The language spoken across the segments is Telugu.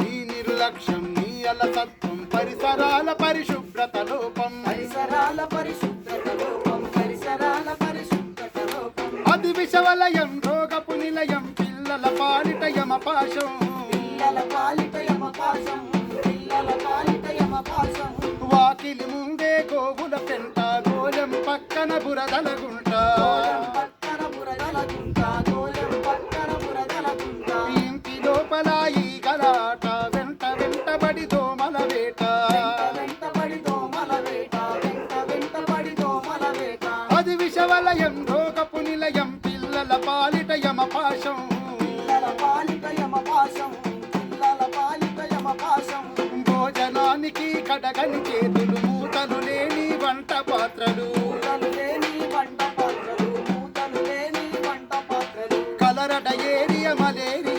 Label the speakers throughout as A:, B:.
A: నీ నిర్లక్ష్యం నీ అలసత్వం పరిసరాల పరిశుభ్రత లోపం
B: పరిసరాల పరిశుభ్రత లోపం పరిసరాల పరిశుభ్రత లోపం
A: అది విషవలయం రోగపు నిలయం పిల్లల పాలిట యమపాశం.
B: పిల్లల పాలిట యమపాశం పిల్లల పాలిట యమపాశం.
A: వాకిలి ముందే గోవుల పెంట గోలెం పక్కన బురదల గుంట.
B: గోళం పక్కన బురదల గుంట
A: అది విషవలయం రోగపు నిలయం పిల్లల పాలిట
B: పాలిట యమపాశం
A: భోజనానికి కడగని చేతులు మూతలు లేని వంట పాత్రలు. కలరడ ఏరియ మలేరియాకు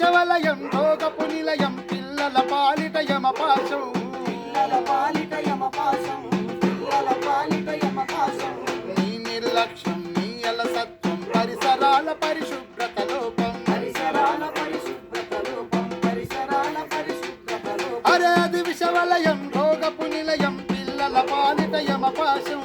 A: విషవలయం రోగపు నిలయం పిల్లల పాలిట యమపాశం
B: పిల్లల పాలిట యమపాశం పిల్లల పాలిట యమపాశం
A: నీ నిర్లక్ష్యం నీ అలసత్వం పరిసరాల పరిశుభ్రత లోపం.
B: పరిసరాల పరిశుభ్రత లోపం పరిసరాల పరిశుభ్రత లోపం.
A: అరే అది విషవలయం రోగపు నిలయం పిల్లల పాలిట యమపాశం